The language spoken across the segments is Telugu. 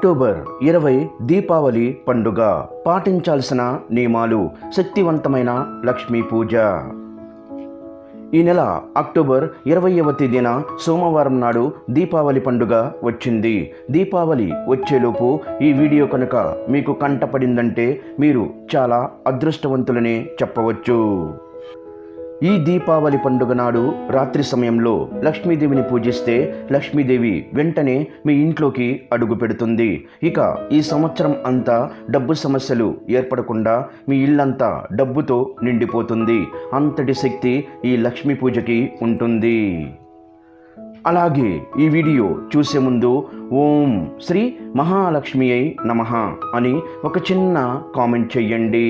అక్టోబర్ ఇరవై దీపావళి పండుగ. పాటించాల్సిన నియమాలు శక్తివంతమైన లక్ష్మీ పూజ. ఈ నెల అక్టోబర్ ఇరవైవ తేదీన సోమవారం నాడు దీపావళి పండుగ వచ్చింది. దీపావళి వచ్చేలోపు ఈ వీడియో కనుక మీకు కంటపడిందంటే మీరు చాలా అదృష్టవంతులనే చెప్పవచ్చు. ఈ దీపావళి పండుగ నాడు రాత్రి సమయంలో లక్ష్మీదేవిని పూజిస్తే లక్ష్మీదేవి వెంటనే మీ ఇంట్లోకి అడుగు పెడుతుంది. ఇక ఈ సంవత్సరం అంతా డబ్బు సమస్యలు ఏర్పడకుండా మీ ఇల్లంతా డబ్బుతో నిండిపోతుంది. అంతటి శక్తి ఈ లక్ష్మీ పూజకి ఉంటుంది. అలాగే ఈ వీడియో చూసే ముందు ఓం శ్రీ మహాలక్ష్మి అయి నమః అని ఒక చిన్న కామెంట్ చెయ్యండి.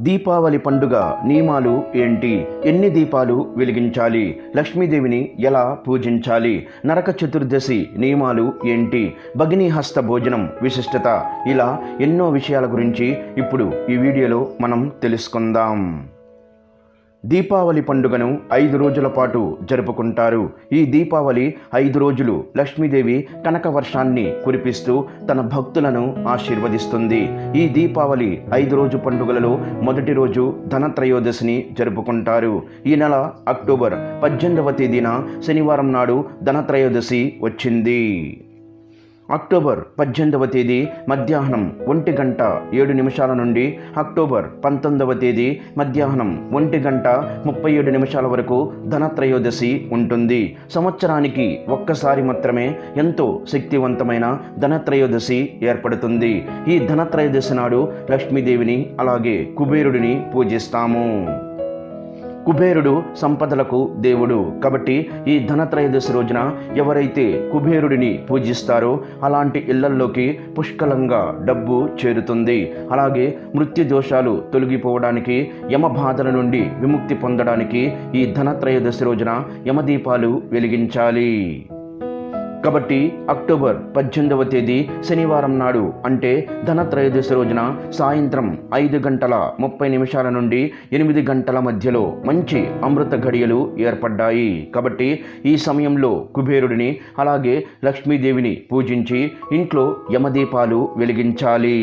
దీపావళి పండుగ నియమాలు ఏంటి? ఎన్ని దీపాలు వెలిగించాలి? లక్ష్మీదేవిని ఎలా పూజించాలి? నరక చతుర్దశి నియమాలు ఏంటి? భగిని హస్త భోజనం విశిష్టత. ఇలా ఎన్నో విషయాల గురించి ఇప్పుడు ఈ వీడియోలో మనం తెలుసుకుందాం. దీపావళి పండుగను ఐదు రోజుల పాటు జరుపుకుంటారు. ఈ దీపావళి ఐదు రోజులు లక్ష్మీదేవి కనక వర్షాన్ని కురిపిస్తూ తన భక్తులను ఆశీర్వదిస్తుంది. ఈ దీపావళి ఐదు రోజు పండుగలలో మొదటి రోజు ధనత్రయోదశిని జరుపుకుంటారు. ఈ నెల అక్టోబర్ పద్దెనిమిదవ తేదీన శనివారం నాడు ధనత్రయోదశి వచ్చింది. అక్టోబర్ పద్దెనిమిదవ తేదీ మధ్యాహ్నం ఒంటి గంట ఏడు నిమిషాల నుండి అక్టోబర్ పంతొమ్మిదవ తేదీ మధ్యాహ్నం ఒంటి గంట ముప్పై ఏడు నిమిషాల వరకు ధనత్రయోదశి ఉంటుంది. సంవత్సరానికి ఒక్కసారి మాత్రమే ఎంతో శక్తివంతమైన ధనత్రయోదశి ఏర్పడుతుంది. ఈ ధనత్రయోదశి నాడు లక్ష్మీదేవిని అలాగే కుబేరుడిని పూజిస్తాము. కుబేరుడు సంపదలకు దేవుడు. కాబట్టి ఈ ధనత్రయోదశి రోజున ఎవరైతే కుబేరుడిని పూజిస్తారో అలాంటి ఇళ్ళల్లోకి పుష్కలంగా డబ్బు చేరుతుంది. అలాగే మృత్యు దోషాలు తొలగిపోవడానికి యమ బాధల నుండి విముక్తి పొందడానికి ఈ ధనత్రయోదశి రోజున యమదీపాలు వెలిగించాలి. కాబట్టి అక్టోబర్ పద్దెనిమిదవ తేదీ శనివారం నాడు అంటే ధనత్రయోదశి రోజున సాయంత్రం ఐదు గంటల ముప్పై నిమిషాల నుండి ఎనిమిది గంటల మధ్యలో మంచి అమృత ఘడియలు ఏర్పడ్డాయి. కాబట్టి ఈ సమయంలో కుబేరుడిని అలాగే లక్ష్మీదేవిని పూజించి ఇంట్లో యమదీపాలు వెలిగించాలి.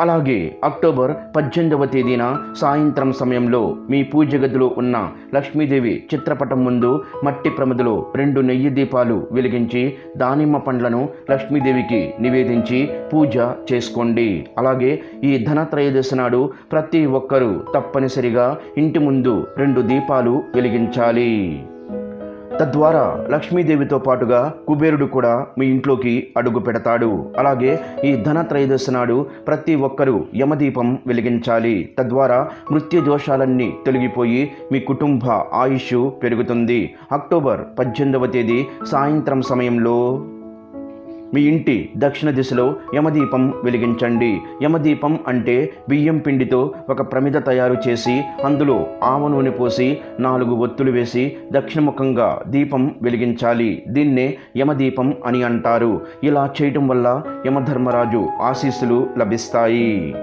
అలాగే అక్టోబర్ పద్దెనిమిదవ తేదీన సాయంత్రం సమయంలో మీ పూజ గదిలో ఉన్న లక్ష్మీదేవి చిత్రపటం ముందు మట్టి ప్రమిదలో రెండు నెయ్యి దీపాలు వెలిగించి దానిమ్మ పండ్లను లక్ష్మీదేవికి నివేదించి పూజ చేసుకోండి. అలాగే ఈ ధనత్రయోదశి నాడు ప్రతి ఒక్కరూ తప్పనిసరిగా ఇంటి ముందు రెండు దీపాలు వెలిగించాలి. తద్వారా లక్ష్మీదేవితో పాటుగా కుబేరుడు కూడా మీ ఇంట్లోకి అడుగు పెడతాడు. అలాగే ఈ ధనత్రయోదశి నాడు ప్రతి ఒక్కరూ యమదీపం వెలిగించాలి. తద్వారా మృత్యు దోషాలన్నీ తొలగిపోయి మీ కుటుంబ ఆయుష్ పెరుగుతుంది. అక్టోబర్ పద్దెనిమిదవ తేదీ సాయంత్రం సమయంలో. మీ ఇంటి దక్షిణ దిశలో యమదీపం వెలిగించండి. యమదీపం అంటే బియ్యం పిండితో ఒక ప్రమిద తయారు చేసి అందులో ఆవ నూనె పోసి నాలుగు ఒత్తులు వేసి దక్షిణముఖంగా దీపం వెలిగించాలి. దీన్నే యమదీపం అని అంటారు. ఇలా చేయటం వల్ల యమధర్మరాజు ఆశీస్సులు లభిస్తాయి.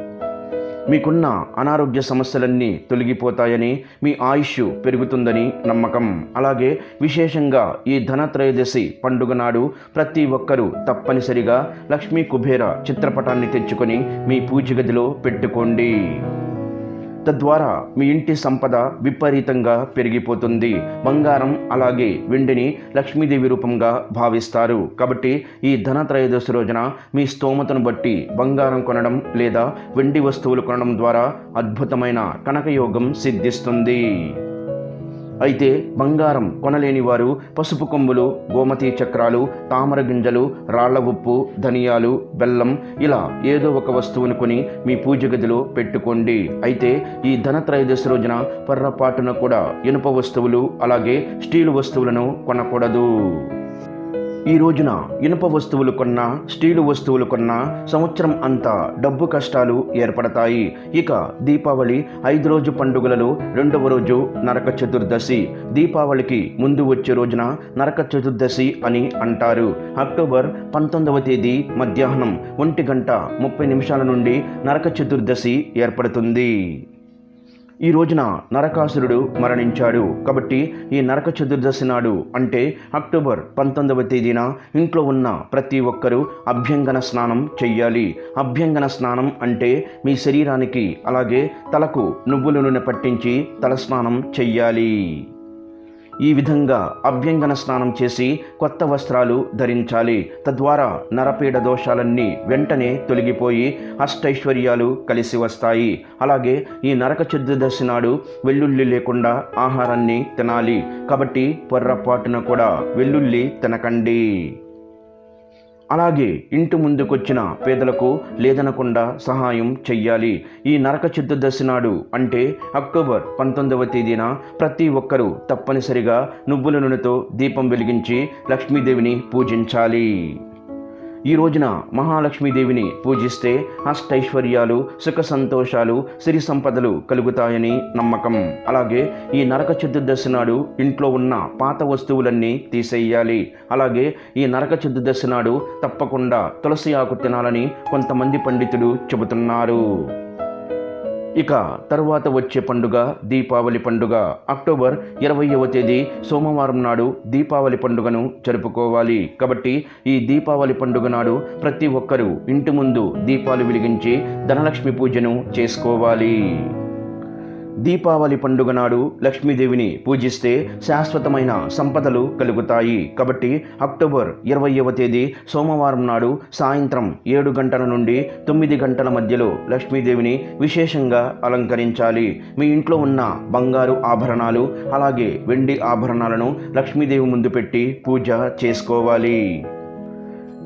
మీకున్న అనారోగ్య సమస్యలన్నీ తొలగిపోతాయని మీ ఆయుష్ పెరుగుతుందని నమ్మకం. అలాగే విశేషంగా ఈ ధనత్రయోదశి పండుగ నాడు ప్రతి ఒక్కరూ తప్పనిసరిగా లక్ష్మీ కుబేర చిత్రపటాన్ని తెచ్చుకొని మీ పూజ గదిలో పెట్టుకోండి. తద్వారా మీ ఇంటి సంపద విపరీతంగా పెరిగిపోతుంది. బంగారం అలాగే వెండిని లక్ష్మీదేవి రూపంగా భావిస్తారు. కాబట్టి ఈ ధన త్రయోదశి రోజున మీ స్తోమతను బట్టి బంగారం కొనడం లేదా వెండి వస్తువులు కొనడం ద్వారా అద్భుతమైన కనకయోగం సిద్ధిస్తుంది. అయితే బంగారం కొనలేని వారు పసుపు కొమ్ములు గోమతి చక్రాలు తామర గింజలు రాళ్ళ ఉప్పు ధనియాలు బెల్లం ఇలా ఏదో ఒక వస్తువును కొని మీ పూజ గదిలో పెట్టుకోండి. అయితే ఈ ధనత్రయోదశి రోజున పొర్రపాటున కూడా ఇనుప వస్తువులు అలాగే స్టీలు వస్తువులను కొనకూడదు. ఈ రోజున ఇనుప వస్తువులు కొన్నా స్టీలు వస్తువులు కొన్నా సంవత్సరం అంతా డబ్బు కష్టాలు ఏర్పడతాయి. ఇక దీపావళి ఐదు రోజు పండుగలలో రెండవ రోజు నరక చతుర్దశి. దీపావళికి ముందు వచ్చే రోజున నరక చతుర్దశి అని అంటారు. అక్టోబర్ పంతొమ్మిదవ తేదీ మధ్యాహ్నం ఒంటి గంట ముప్పై నిమిషాల నుండి నరక చతుర్దశి ఏర్పడుతుంది. ఈ రోజున నరకాసురుడు మరణించాడు. కాబట్టి ఈ నరక చతుర్దశి నాడు అంటే అక్టోబర్ పంతొమ్మిదవ తేదీన ఇంట్లో ఉన్న ప్రతి ఒక్కరూ అభ్యంగన స్నానం చెయ్యాలి. అభ్యంగన స్నానం అంటే మీ శరీరానికి అలాగే తలకు నువ్వుల నూనె పట్టించి తలస్నానం చెయ్యాలి. ఈ విధంగా అభ్యంగన స్నానం చేసి కొత్త వస్త్రాలు ధరించాలి. తద్వారా నరపీడ దోషాలన్నీ వెంటనే తొలగిపోయి అష్టైశ్వర్యాలు కలిసి వస్తాయి. అలాగే ఈ నరక చతుర్దశి నాడు వెల్లుల్లి లేకుండా ఆహారాన్ని తినాలి. కాబట్టి పొర్రపాటున కూడా వెల్లుల్లి తినకండి. అలాగే ఇంటి ముందుకొచ్చిన పేదలకు లేదనకుండా సహాయం చెయ్యాలి. ఈ నరక చతుర్దశి నాడు అంటే అక్టోబర్ పంతొమ్మిదవ తేదీన ప్రతి ఒక్కరూ తప్పనిసరిగా నువ్వుల నూనెతో దీపం వెలిగించి లక్ష్మీదేవిని పూజించాలి. ఈ రోజున మహాలక్ష్మీదేవిని పూజిస్తే అష్టైశ్వర్యాలు సుఖ సంతోషాలు సిరి సంపదలు కలుగుతాయని నమ్మకం. అలాగే ఈ నరక చతుర్దశి నాడు ఇంట్లో ఉన్న పాత వస్తువులన్నీ తీసేయాలి అలాగే ఈ నరక చతుర్దశి నాడు తప్పకుండా తులసి ఆకు తినాలని కొంతమంది పండితులు చెబుతున్నారు. ఇక తరువాత వచ్చే పండుగ దీపావళి పండుగ. అక్టోబర్ ఇరవైవ తేదీ సోమవారం నాడు దీపావళి పండుగను జరుపుకోవాలి. కాబట్టి ఈ దీపావళి పండుగ నాడు ప్రతి ఒక్కరూ ఇంటి ముందు దీపాలు వెలిగించి ధనలక్ష్మి పూజను చేసుకోవాలి. దీపావళి పండుగ నాడు లక్ష్మీదేవిని పూజిస్తే శాశ్వతమైన సంపదలు కలుగుతాయి. కాబట్టి అక్టోబర్ ఇరవైవ తేదీ సోమవారం నాడు సాయంత్రం ఏడు గంటల నుండి తొమ్మిది గంటల మధ్యలో లక్ష్మీదేవిని విశేషంగా అలంకరించాలి. మీ ఇంట్లో ఉన్న బంగారు ఆభరణాలు అలాగే వెండి ఆభరణాలను లక్ష్మీదేవి ముందు పెట్టి పూజ చేసుకోవాలి.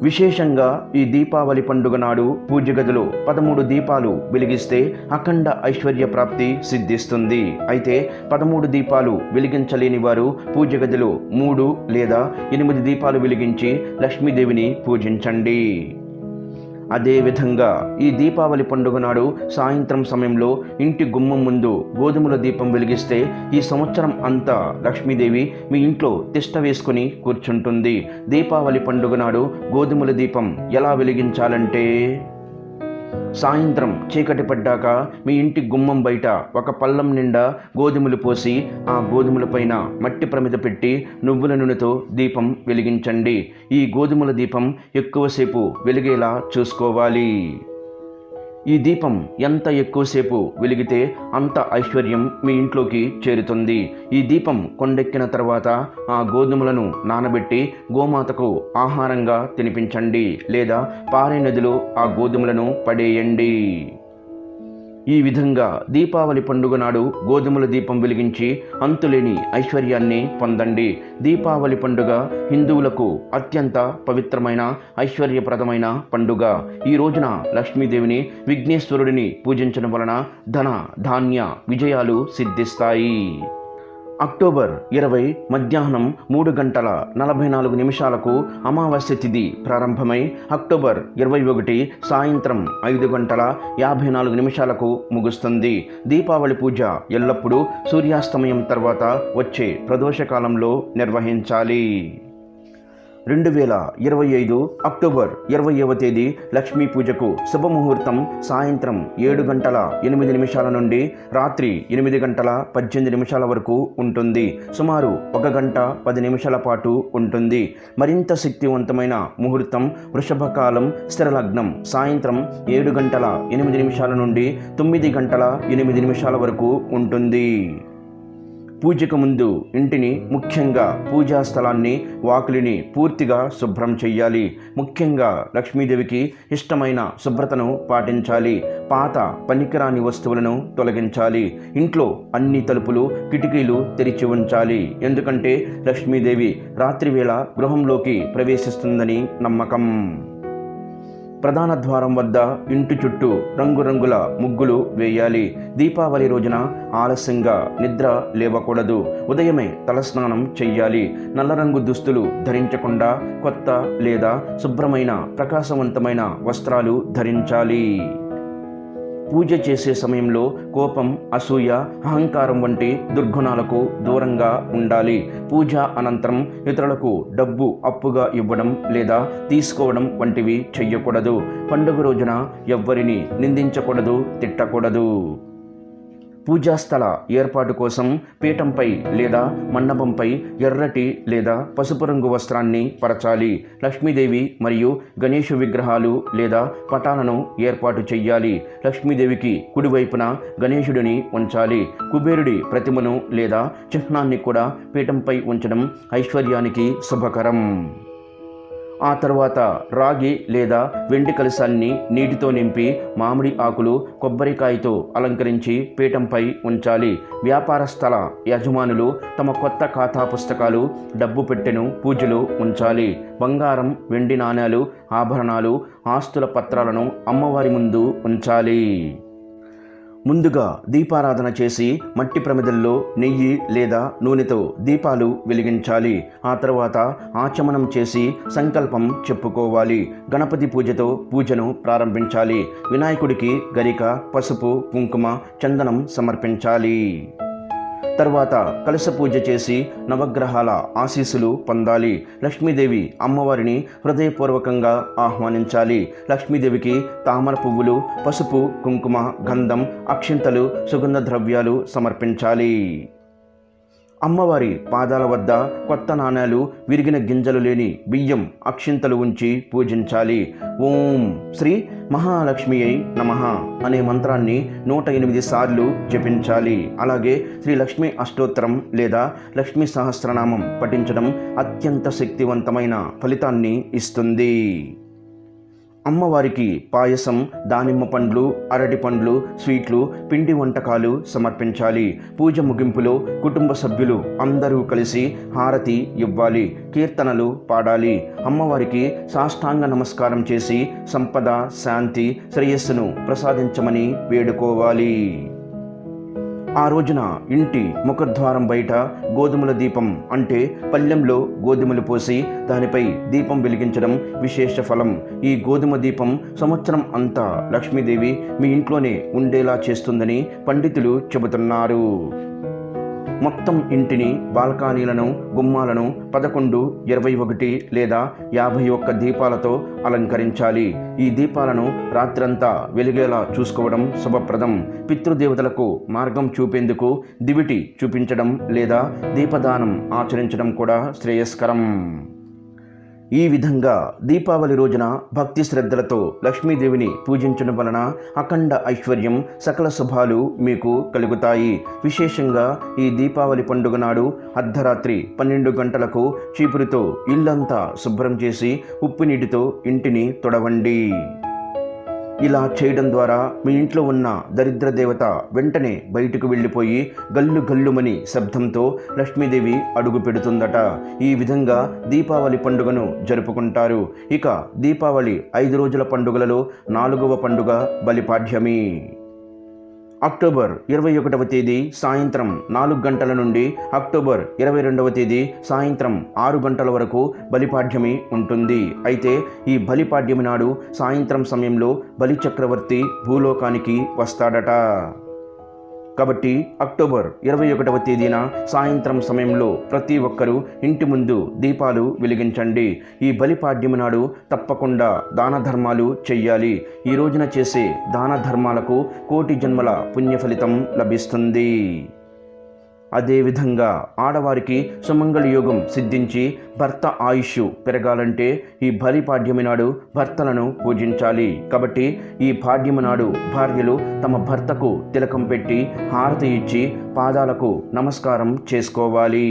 విశేషంగా ఈ దీపావళి పండుగ నాడు పూజ గదిలో పదమూడు దీపాలు వెలిగిస్తే అఖండ ఐశ్వర్య ప్రాప్తి సిద్ధిస్తుంది. అయితే పదమూడు దీపాలు వెలిగించలేని వారు పూజ గదిలో మూడు లేదా ఎనిమిది దీపాలు వెలిగించి లక్ష్మీదేవిని పూజించండి. అదేవిధంగా ఈ దీపావళి పండుగ నాడు సాయంత్రం సమయంలో ఇంటి గుమ్మం ముందు గోధుమల దీపం వెలిగిస్తే ఈ సంవత్సరం అంతా లక్ష్మీదేవి మీ ఇంట్లో తిష్ట వేసుకుని కూర్చుంటుంది. దీపావళి పండుగ నాడు గోధుమల దీపం ఎలా వెలిగించాలంటే సాయంత్రం చీకటి పడ్డాక మీ ఇంటి గుమ్మం బయట ఒక పళ్ళం నిండా గోధుమలు పోసి ఆ గోధుమల పైన మట్టి ప్రమిద పెట్టి నువ్వుల నూనెతో దీపం వెలిగించండి. ఈ గోధుమల దీపం ఎక్కువసేపు వెలిగేలా చూసుకోవాలి. ఈ దీపం ఎంత ఎక్కువసేపు వెలిగితే అంత ఐశ్వర్యం మీ ఇంట్లోకి చేరుతుంది. ఈ దీపం కొండెక్కిన తర్వాత ఆ గోధుమలను నానబెట్టి గోమాతకు ఆహారంగా తినిపించండి లేదా పారే నదిలో ఆ గోధుమలను పడేయండి. ఈ విధంగా దీపావళి పండుగ నాడు గోధుమల దీపం వెలిగించి అంతులేని ఐశ్వర్యాన్ని పొందండి. దీపావళి పండుగ హిందువులకు అత్యంత పవిత్రమైన ఐశ్వర్యప్రదమైన పండుగ. ఈ రోజున లక్ష్మీదేవిని విఘ్నేశ్వరుడిని పూజించడం వలన ధన ధాన్య విజయాలు సిద్ధిస్తాయి. అక్టోబర్ ఇరవై మధ్యాహ్నం మూడు గంటల నలభై నాలుగు నిమిషాలకు అమావాస్య తిథి ప్రారంభమై అక్టోబర్ ఇరవై ఒకటి సాయంత్రం ఐదు గంటల యాభై నాలుగు నిమిషాలకు ముగుస్తుంది. దీపావళి పూజ ఎల్లప్పుడూ సూర్యాస్తమయం తర్వాత వచ్చే ప్రదోషకాలంలో నిర్వహించాలి. రెండు వేల ఇరవై ఐదు అక్టోబర్ ఇరవైవ తేదీ లక్ష్మీ పూజకు శుభముహూర్తం సాయంత్రం ఏడు గంటల ఎనిమిది నిమిషాల నుండి రాత్రి ఎనిమిది గంటల పద్దెనిమిది నిమిషాల వరకు ఉంటుంది. సుమారు ఒక గంట పది నిమిషాల పాటు ఉంటుంది. మరింత శక్తివంతమైన ముహూర్తం వృషభకాలం స్థిరలగ్నం సాయంత్రం ఏడు గంటల ఎనిమిది నిమిషాల నుండి తొమ్మిది గంటల ఎనిమిది నిమిషాల వరకు ఉంటుంది. పూజకు ముందు ఇంటిని ముఖ్యంగా పూజా స్థలాన్ని వాకిలిని పూర్తిగా శుభ్రం చెయ్యాలి. ముఖ్యంగా లక్ష్మీదేవికి ఇష్టమైన శుభ్రతను పాటించాలి. పాత పనికిరాని వస్తువులను తొలగించాలి. ఇంట్లో అన్ని తలుపులు కిటికీలు తెరిచి ఉంచాలి. ఎందుకంటే లక్ష్మీదేవి రాత్రివేళ గృహంలోకి ప్రవేశిస్తుందని నమ్మకం. ప్రధాన ద్వారం వద్ద ఇంటి చుట్టూ రంగురంగుల ముగ్గులు వేయాలి. దీపావళి రోజున ఆలస్యంగా నిద్ర లేవకూడదు. ఉదయమే తలస్నానం చెయ్యాలి. నల్ల రంగు దుస్తులు ధరించకుండా కొత్త లేదా శుభ్రమైన ప్రకాశవంతమైన వస్త్రాలు ధరించాలి. పూజ చేసే సమయంలో కోపం అసూయ అహంకారం వంటి దుర్గుణాలకు దూరంగా ఉండాలి. పూజ అనంతరం ఇతరులకు డబ్బు అప్పుగా ఇవ్వడం లేదా తీసుకోవడం వంటివి చెయ్యకూడదు. పండుగ రోజున ఎవ్వరిని నిందించకూడదు తిట్టకూడదు. పూజాస్థల ఏర్పాటు కోసం పీఠంపై లేదా మండపంపై ఎర్రటి లేదా పసుపు రంగు వస్త్రాన్ని పరచాలి. లక్ష్మీదేవి మరియు గణేషు విగ్రహాలు లేదా పటాలను ఏర్పాటు చెయ్యాలి. లక్ష్మీదేవికి కుడివైపున గణేశుడిని ఉంచాలి. కుబేరుడి ప్రతిమను లేదా చిహ్నాన్ని కూడా పీఠంపై ఉంచడం ఐశ్వర్యానికి శుభకరం. ఆ తర్వాత రాగి లేదా వెండి కలశాన్ని నీటితో నింపి మామిడి ఆకులు కొబ్బరికాయతో అలంకరించి పీఠంపై ఉంచాలి. వ్యాపార స్థల యజమానులు తమ కొత్త ఖాతా పుస్తకాలు డబ్బు పెట్టెను పూజలు ఉంచాలి. బంగారం వెండి నాణేలు ఆభరణాలు ఆస్తుల పత్రాలను అమ్మవారి ముందు ఉంచాలి. ముందుగా దీపారాధన చేసి మట్టి ప్రమిదల్లో నెయ్యి లేదా నూనెతో దీపాలు వెలిగించాలి. ఆ తర్వాత ఆచమనం చేసి సంకల్పం చెప్పుకోవాలి. గణపతి పూజతో పూజను ప్రారంభించాలి. వినాయకుడికి గరిక పసుపు కుంకుమ చందనం సమర్పించాలి. తర్వాత కలశ పూజ చేసి నవగ్రహాల ఆశీస్సులు పొందాలి. లక్ష్మీదేవి అమ్మవారిని హృదయపూర్వకంగా ఆహ్వానించాలి. లక్ష్మీదేవికి తామర పువ్వులు పసుపు కుంకుమ గంధం అక్షింతలు సుగంధ ద్రవ్యాలు సమర్పించాలి. అమ్మవారి పాదాల వద్ద కొత్త నాణ్యాలు విరిగిన గింజలు లేని బియ్యం అక్షింతలు ఉంచి పూజించాలి. ఓం శ్రీ మహాలక్ష్మియై నమ అనే మంత్రాన్ని నూట ఎనిమిది సార్లు జపించాలి. అలాగే శ్రీ లక్ష్మీ అష్టోత్తరం లేదా లక్ష్మీ సహస్రనామం పఠించడం అత్యంత శక్తివంతమైన ఫలితాన్ని ఇస్తుంది. అమ్మవారికి పాయసం దానిమ్మ పండ్లు అరటి పండ్లు స్వీట్లు పిండి వంటకాలు సమర్పించాలి. పూజ ముగింపులో కుటుంబ సభ్యులు అందరూ కలిసి హారతి ఇవ్వాలి కీర్తనలు పాడాలి. అమ్మవారికి సాష్టాంగ నమస్కారం చేసి సంపద శాంతి శ్రేయస్సును ప్రసాదించమని వేడుకోవాలి. ఆ రోజున ఇంటి ముఖద్వారం బయట గోధుమల దీపం అంటే పల్లెంలో గోధుమలు పోసి దానిపై దీపం వెలిగించడం విశేష ఫలం. ఈ గోధుమ దీపం సంవత్సరం అంతా లక్ష్మీదేవి మీ ఇంట్లోనే ఉండేలా చేస్తుందని పండితులు చెబుతున్నారు. మొత్తం ఇంటిని బాల్కనీలను గుమ్మాలను పదకొండు ఇరవై ఒకటి లేదా యాభై ఒక్క దీపాలతో అలంకరించాలి. ఈ దీపాలను రాత్రంతా వెలిగేలా చూసుకోవడం శుభప్రదం. పితృదేవతలకు మార్గం చూపేందుకు దివిటి చూపించడం లేదా దీపదానం ఆచరించడం కూడా శ్రేయస్కరం. ఈ విధంగా దీపావళి రోజున భక్తి శ్రద్ధలతో లక్ష్మీదేవిని పూజించడం వలన అఖండ ఐశ్వర్యం సకల శుభాలు మీకు కలుగుతాయి. విశేషంగా ఈ దీపావళి పండుగ నాడు అర్ధరాత్రి పన్నెండు గంటలకు చీపురితో ఇల్లంతా శుభ్రం చేసి ఉప్పు నీటితో ఇంటిని తొడవండి. ఇలా చేయడం ద్వారా మీ ఇంట్లో ఉన్న దరిద్ర దేవత వెంటనే బయటకు వెళ్ళిపోయి గల్లు గల్లుమని శబ్దంతో లక్ష్మీదేవి అడుగు పెడుతుందట. ఈ విధంగా దీపావళి పండుగను జరుపుకుంటారు. ఇక దీపావళి ఐదు రోజుల పండుగలలో నాలుగవ పండుగ బలిపాడ్యమి. అక్టోబర్ ఇరవై ఒకటవ తేదీ సాయంత్రం నాలుగు గంటల నుండి అక్టోబర్ ఇరవై రెండవ తేదీ సాయంత్రం ఆరు గంటల వరకు బలిపాడ్యమి ఉంటుంది. అయితే ఈ బలిపాడ్యమి నాడు సాయంత్రం సమయంలో బలి చక్రవర్తి భూలోకానికి వస్తాడట. కాబట్టి అక్టోబర్ ఇరవై ఒకటవ తేదీన సాయంత్రం సమయంలో ప్రతి ఒక్కరూ ఇంటి ముందు దీపాలు వెలిగించండి. ఈ బలిపాడ్యము నాడు తప్పకుండా దాన ధర్మాలు చెయ్యాలి. ఈ రోజున చేసే దాన ధర్మాలకు కోటి జన్మల పుణ్య ఫలితం లభిస్తుంది. అదేవిధంగా ఆడవారికి సుమంగళ యోగం సిద్ధించి భర్త ఆయుష్ పెరగాలంటే ఈ బలి పాడ్యమి నాడు భర్తలను పూజించాలి. కాబట్టి ఈ పాడ్యమి నాడు భార్యలు తమ భర్తకు తిలకం పెట్టి హారతి ఇచ్చి పాదాలకు నమస్కారం చేసుకోవాలి.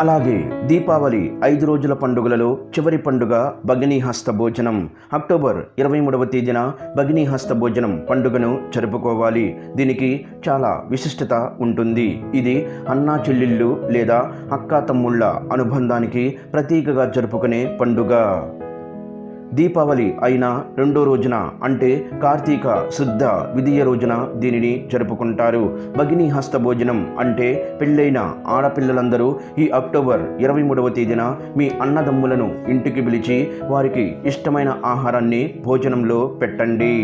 అలాగే దీపావళి ఐదు రోజుల పండుగలలో చివరి పండుగ భగినీహస్త భోజనం. అక్టోబర్ ఇరవై మూడవ తేదీన భగినీహస్త భోజనం పండుగను జరుపుకోవాలి. దీనికి చాలా విశిష్టత ఉంటుంది. ఇది అన్నా చెల్లెళ్ళు లేదా అక్కా తమ్ముళ్ళ అనుబంధానికి ప్రతీకగా జరుపుకునే పండుగ. దీపావళి అయిన రెండో రోజున అంటే కార్తీక శుద్ధ విధియ రోజున దీనిని జరుపుకుంటారు. భగిని హస్త భోజనం అంటే పెళ్ళైన ఆడపిల్లలందరూ ఈ అక్టోబర్ ఇరవై మూడవ తేదీన మీ అన్నదమ్ములను ఇంటికి పిలిచి వారికి ఇష్టమైన ఆహారాన్ని భోజనంలో పెట్టండి.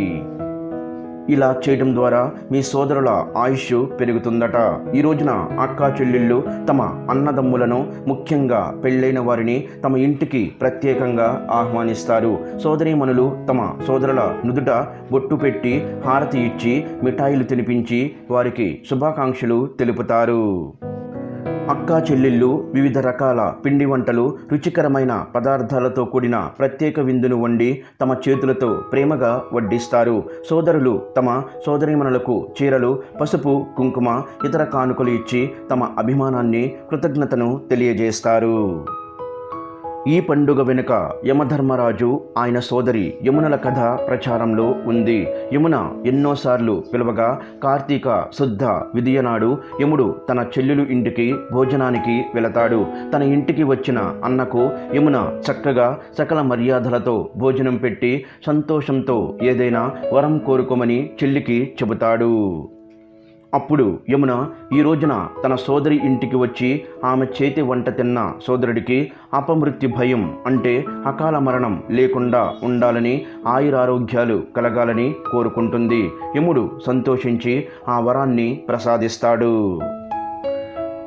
ఇలా చేయడం ద్వారా మీ సోదరుల ఆయుష్ పెరుగుతుందట. ఈ రోజున అక్కా చెల్లెళ్ళు తమ అన్నదమ్ములను ముఖ్యంగా పెళ్ళైన వారిని తమ ఇంటికి ప్రత్యేకంగా ఆహ్వానిస్తారు. సోదరీమణులు తమ సోదరుల నుదుట బొట్టు పెట్టి హారతి ఇచ్చి మిఠాయిలు తినిపించి వారికి శుభాకాంక్షలు తెలుపుతారు. అక్కా చెల్లెళ్ళు వివిధ రకాల పిండి వంటలు రుచికరమైన పదార్థాలతో కూడిన ప్రత్యేక విందును వండి తమ చేతులతో ప్రేమగా వడ్డిస్తారు. సోదరులు తమ సోదరీమణులకు చీరలు పసుపు కుంకుమ ఇతర కానుకలు ఇచ్చి తమ అభిమానాన్ని కృతజ్ఞతను తెలియజేస్తారు. ఈ పండుగ వెనుక యమధర్మరాజు ఆయన సోదరి యమునల కథ ప్రచారంలో ఉంది. యమున ఎన్నోసార్లు పిలవగా కార్తీక శుద్ధ విధియనాడు యముడు తన చెల్లెలు ఇంటికి భోజనానికి వెళతాడు. తన ఇంటికి వచ్చిన అన్నకు యమున చక్కగా సకల మర్యాదలతో భోజనం పెట్టి సంతోషంతో ఏదైనా వరం కోరుకోమని చెల్లికి చెబుతాడు. అప్పుడు యమున ఈ రోజున తన సోదరి ఇంటికి వచ్చి ఆమె చేతి వంట తిన్న సోదరుడికి అపమృత్యు భయం అంటే అకాల మరణం లేకుండా ఉండాలని ఆయురారోగ్యాలు కలగాలని కోరుకుంటుంది. యముడు సంతోషించి ఆ వరాన్ని ప్రసాదిస్తాడు.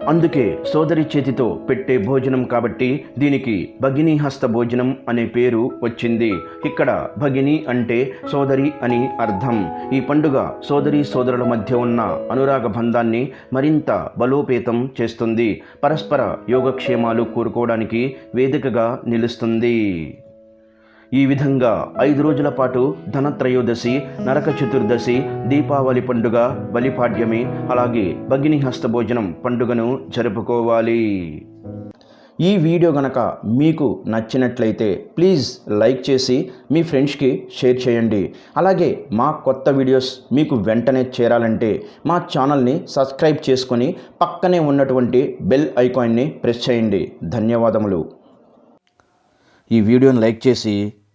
అందుకే సోదరి చేతితో పెట్టే భోజనం కాబట్టి దీనికి భగినీ హస్త భోజనం అనే పేరు వచ్చింది. ఇక్కడ భగిని అంటే సోదరి అని అర్థం. ఈ పండుగ సోదరి సోదరుల మధ్య ఉన్న అనురాగ బంధాన్ని మరింత బలోపేతం చేస్తుంది. పరస్పర యోగక్షేమాలు కోరుకోవడానికి వేదికగా నిలుస్తుంది. ఈ విధంగా ఐదు రోజుల పాటు ధనత్రయోదశి నరక చతుర్దశి దీపావళి పండుగ బలిపాడ్యమి అలాగే భగిని హస్తభోజనం పండుగను జరుపుకోవాలి. ఈ వీడియో గనక మీకు నచ్చినట్లయితే ప్లీజ్ లైక్ చేసి మీ ఫ్రెండ్స్కి షేర్ చేయండి. అలాగే మా కొత్త వీడియోస్ మీకు వెంటనే చేరాలంటే మా ఛానల్ని సబ్స్క్రైబ్ చేసుకొని పక్కనే ఉన్నటువంటి బెల్ ఐకాన్ని ప్రెస్ చేయండి. ధన్యవాదములు. ఈ వీడియోని లైక్ చేసి